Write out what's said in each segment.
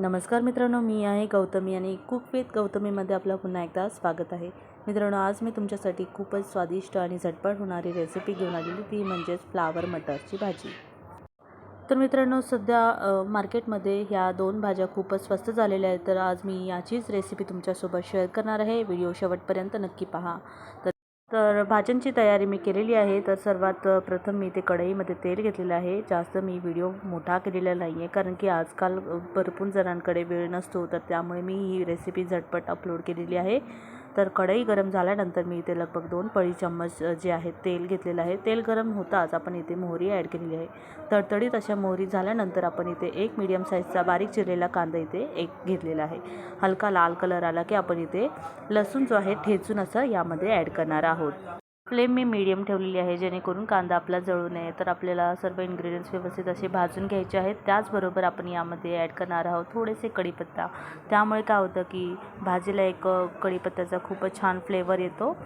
नमस्कार मित्रांनो मी आहे गौतमी आणि कुक विथ गौतमीमध्ये आपलं पुन्हा एकदा स्वागत आहे. मित्रांनो आज मी तुमच्यासाठी खूपच स्वादिष्ट आणि झटपट होणारी रेसिपी घेऊन आलेली ती म्हणजेच फ्लावर मटरची भाजी. तर मित्रांनो सध्या मार्केटमध्ये ह्या दोन भाज्या खूपच स्वस्त झालेल्या आहेत. तर आज मी याचीच रेसिपी तुमच्यासोबत शेअर करणार आहे. व्हिडिओ शेवटपर्यंत नक्की पहा. तर तर भाज्यांची तयारी मी केलेली आहे. तर सर्वात प्रथम मी ते कढईमध्ये तेल घेतलेलं आहे. जास्त मी व्हिडिओ मोठा केलेला नाही आहे कारण की आजकाल भरपूर जणांकडे वेळ नसतो. तर त्यामुळे मी ही रेसिपी झटपट अपलोड केलेली आहे. तर कढई गरम झाल्यानंतर मी इथे लगभग दोन पळी चम्मच जे आहे तेल घेतलेलं आहे. तेल गरम होताच आपण इथे मोहरी ॲड केलेली आहे. तडतडीत अशा मोहरी झाल्यानंतर आपण इथे एक मीडियम साईजचा बारीक चिरलेला कांदा इथे एक घेतलेला आहे. हलका लाल कलर आला की आपण इथे लसूण जो आहे ठेचून असं यामध्ये ॲड करणार आहोत. फ्लेम मी मीडियम ठेवलेली आहे जेणेकरून कांदा आपला जळू नये. तर आपल्याला सर्व इन्ग्रेडियंट्स व्यवस्थित असे भाजून घ्यायचे आहेत. त्याचबरोबर आपण यामध्ये ॲड करणार आहोत थोडेसे कढीपत्ता. त्यामुळे काय होतं की भाजीला एक कढीपत्त्याचा खूपच छान फ्लेवर येतो.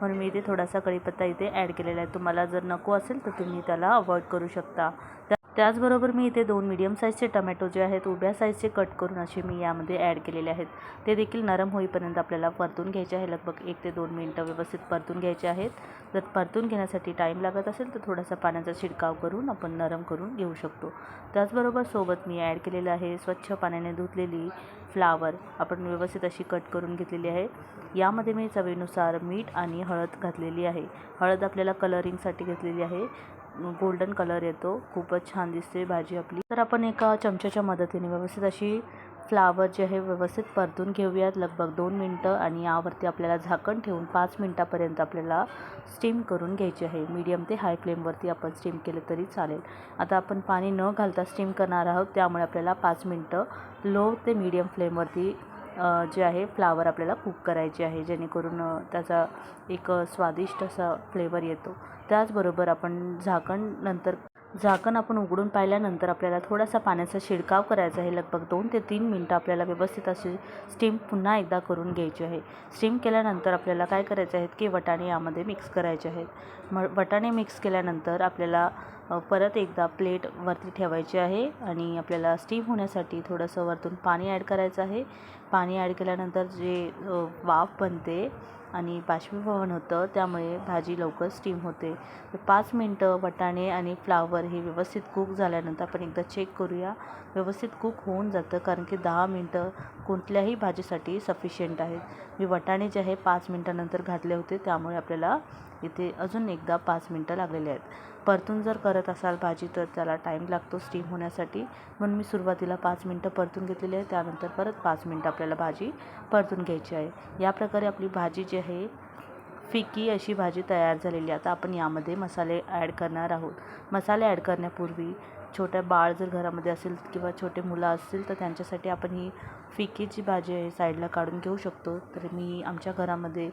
म्हणून मी इथे थोडासा कढीपत्ता इथे ॲड केलेला आहे. तुम्हाला जर नको असेल तर तुम्ही त्याला अवॉइड करू शकता. त्या त्याचबरोबर मी इथे दोन मीडियम साईजचे टमॅटो जे आहेत उभ्या साईजचे कट करून असे मी यामध्ये ॲड केलेले आहेत. ते देखील नरम होईपर्यंत आपल्याला परतून घ्यायचे आहे. लगभग एक ते दोन मिनटं व्यवस्थित परतून घ्यायचे आहेत. जर परतून घेण्यासाठी टाईम लागत असेल तर थोडासा पाण्याचा शिडकाव करून आपण नरम करून घेऊ शकतो. त्याचबरोबर सोबत मी ॲड केलेलं आहे स्वच्छ पाण्याने धुतलेली फ्लावर आपण व्यवस्थित अशी कट करून घेतलेली आहे. यामध्ये मी चवीनुसार मीठ आणि हळद घातलेली आहे. हळद आपल्याला कलरिंगसाठी घेतलेली आहे. गोल्डन कलर येतो. खूपच छान दिसते भाजी आपली. तर आपण एका चमच्याच्या मदतीने व्यवस्थित अशी फ्लावर जे आहे व्यवस्थित परतून घेऊयात. लगभग दोन मिनटं आणि यावरती आपल्याला झाकण ठेवून पाच मिनटापर्यंत आपल्याला स्टीम करून घ्यायची आहे. मीडियम ते हाय फ्लेमवरती आपण स्टीम केले तरी चालेल. आता आपण पाणी न घालता स्टीम करणार आहोत. त्यामुळे आपल्याला पाच मिनटं लो ते मीडियम फ्लेमवरती जे आहे फ्लावर आपल्याला कुक करायचे आहे जेणेकरून त्याचा एक स्वादिष्ट असा फ्लेवर येतो. त्याचबरोबर आपण झाकण नंतर झाकण आपण उघडून पाहिल्यानंतर आपल्याला थोडासा पाण्याचा शिडकाव करायचा आहे. लगभग दोन ते तीन मिनटं आपल्याला व्यवस्थित अशी स्टीम पुन्हा एकदा करून घ्यायची आहे. स्टीम केल्यानंतर आपल्याला काय करायचं आहे की वटाणे यामध्ये मिक्स करायचे आहेत. म वटाणे मिक्स केल्यानंतर आपल्याला परत एकदा प्लेट वरती ठेवायची आहे आणि आपल्याला स्टीम होण्यासाठी थोडंसं वरतून पाणी ॲड करायचं आहे. पाणी ॲड केल्यानंतर जे वाफ बनते आणि बाष्पीभवन होतं त्यामुळे भाजी लवकर स्टीम होते. तर पाच मिनटं वटाणे आणि फ्लावर हे व्यवस्थित कुक झाल्यानंतर आपण एकदा चेक करूया. व्यवस्थित कुक होऊन जातं कारण की दहा मिनटं कोणत्याही भाजीसाठी सफिशियंट आहेत. मी वटाणे जे आहे पाच मिनटानंतर घातले होते त्यामुळे आपल्याला इथे अजून एकदा पाच मिनटं लागलेले आहेत. परतून जर करत असाल भाजी तर त्याला टाईम लागतो स्टीम होण्यासाठी. म्हणून मी सुरुवातीला पाच मिनटं परतून घेतलेली आहे. त्यानंतर परत पाच मिनटं आपल्याला भाजी परतून घ्यायची आहे. या प्रकारे आपली भाजी जी आहे फिकी अशी भाजी तयार झालेली आहे. आता आपण यामध्ये मसाले ॲड करणार आहोत. मसाले ॲड करण्यापूर्वी छोट्या बाळ जर घरामध्ये असेल किंवा छोटे मुलं असतील तर त्यांच्यासाठी आपण ही फिकीची भाजी आहे साईडला काढून घेऊ शकतो. तर मी आमच्या घरामध्ये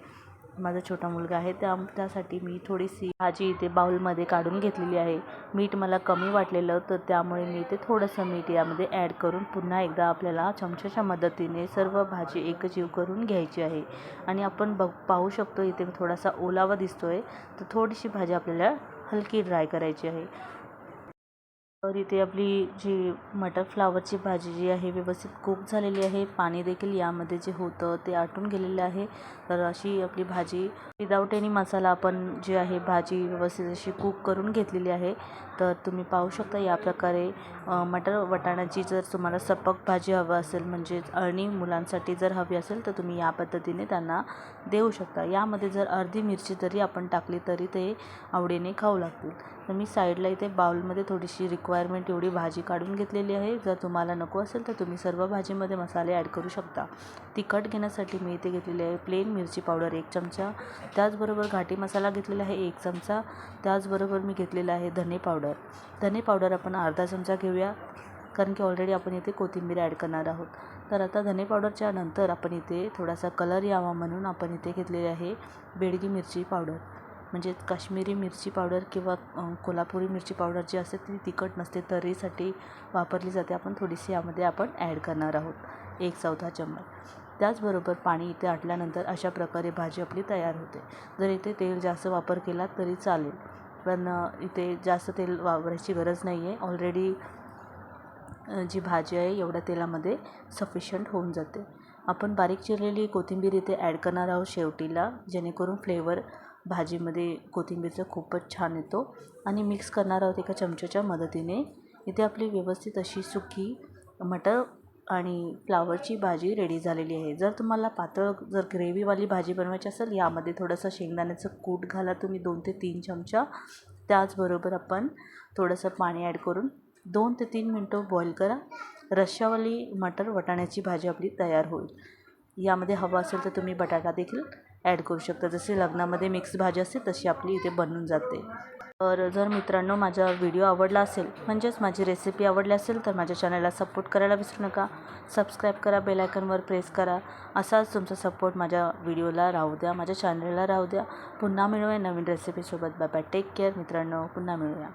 माझा छोटा मुलगा आहे. त्या त्यासाठी मी थोडीशी भाजी इथे बाउलमध्ये काढून घेतलेली आहे. मीठ मला कमी वाटलेलं तर त्यामुळे मी इथे थोडंसं मीठ यामध्ये ॲड करून पुन्हा एकदा आपल्याला चमच्याच्या मदतीने सर्व भाजी एकजीव करून घ्यायची आहे. आणि आपण बघ पाहू शकतो इथे थोडासा ओलावा दिसतो आहे तर थोडीशी भाजी आपल्याला हलकी ड्राय करायची आहे. तर इथे आपली जी मटर फ्लावरची भाजी जी आहे व्यवस्थित कुक झालेली आहे. पाणी देखील यामध्ये जे होतं ते आटून गेलेलं आहे. तर अशी आपली भाजी विदाऊट एनी मसाला आपण जी आहे भाजी व्यवस्थित अशी कुक करून घेतलेली आहे. तर तुम्ही पाहू शकता या प्रकारे मटर वटाण्याची जर तुम्हाला सपक भाजी हवं असेल म्हणजेच अळणी मुलांसाठी जर हवी असेल तर तुम्ही या पद्धतीने त्यांना देऊ शकता. यामध्ये जर अर्धी मिरची जरी आपण टाकली तरी ते आवडीने खाऊ लागतील. तर मी साईडला इथे बाउलमध्ये थोडीशी रिक्वायरमेंट एवढी भाजी काढून घेतलेली आहे. जर तुम्हाला नको असेल तर तुम्ही सर्व भाजीमध्ये मसाले ॲड करू शकता. तिखट घेण्यासाठी मी इथे घेतलेली आहे प्लेन मिरची पावडर एक चमचा. त्याचबरोबर घाटी मसाला घेतलेला आहे एक चमचा. त्याचबरोबर मी घेतलेला आहे धने पावडर धने पावडर आपण अर्धा चमचा घेऊया कारण की ऑलरेडी आपण इथे कोथिंबीर ॲड करणार आहोत. तर आता धने पावडरच्या नंतर आपण इथे थोडासा कलर यावा म्हणून आपण इथे घेतलेली आहे बेडगी मिरची पावडर म्हणजे काश्मिरी मिरची पावडर किंवा कोल्हापुरी मिरची पावडर जी असते ती तिखट नसते तर्रीसाठी वापरली जाते. आपण थोडीशी यामध्ये आपण ॲड करणार आहोत. एक चौथा चम्मच. त्याचबरोबर पाणी इथे आटल्यानंतर अशा प्रकारे भाजी आपली तयार होते. जर इथे तेल जास्त वापर केला तरी चालेल. पण इथे जास्त तेल वापरायची गरज नाही आहे ऑलरेडी जी भाजी आहे एवढ्या तेलामध्ये सफिशियंट होऊन जाते. आपण बारीक चिरलेली कोथिंबीर इथे ॲड करणार आहोत शेवटीला जेणेकरून फ्लेवर भाजीमध्ये कोथिंबीरचा खूपच छान येतो आणि मिक्स करणार आहोत एका चमच्याच्या मदतीने. इथे आपली व्यवस्थित अशी सुकी मटर आणि फ्लावरची भाजी रेडी झालेली आहे. जर तुम्हाला पातळ जर ग्रेव्हीवाली भाजी बनवायची असेल यामध्ये थोडंसं शेंगदाण्याचं कूट घाला तुम्ही दोन ते तीन चमचा. त्याचबरोबर आपण थोडंसं पाणी ॲड करून दोन ते तीन मिनटं बॉईल करा. रश्शावाली मटर वटाण्याची भाजी आपली तयार होईल. यामध्ये हवं असेल तर तुम्ही बटाटा देखील ॲड करू शकता. जसे लग्नामध्ये मिक्स भाजी असते तशी आपली इथे बनून जाते. तर जर मित्रांनो माझा व्हिडिओ आवडला असेल म्हणजेच माझी रेसिपी आवडली असेल तर माझ्या चॅनलला सपोर्ट करायला विसरू नका. सबस्क्राईब करा बेलायकनवर प्रेस करा. असाच तुमचा सपोर्ट माझ्या व्हिडिओला राहू द्या माझ्या चॅनलला राहू द्या. पुन्हा मिळूया नवीन रेसिपीसोबत बाय बाय टेक केअर मित्रांनो. पुन्हा मिळूया.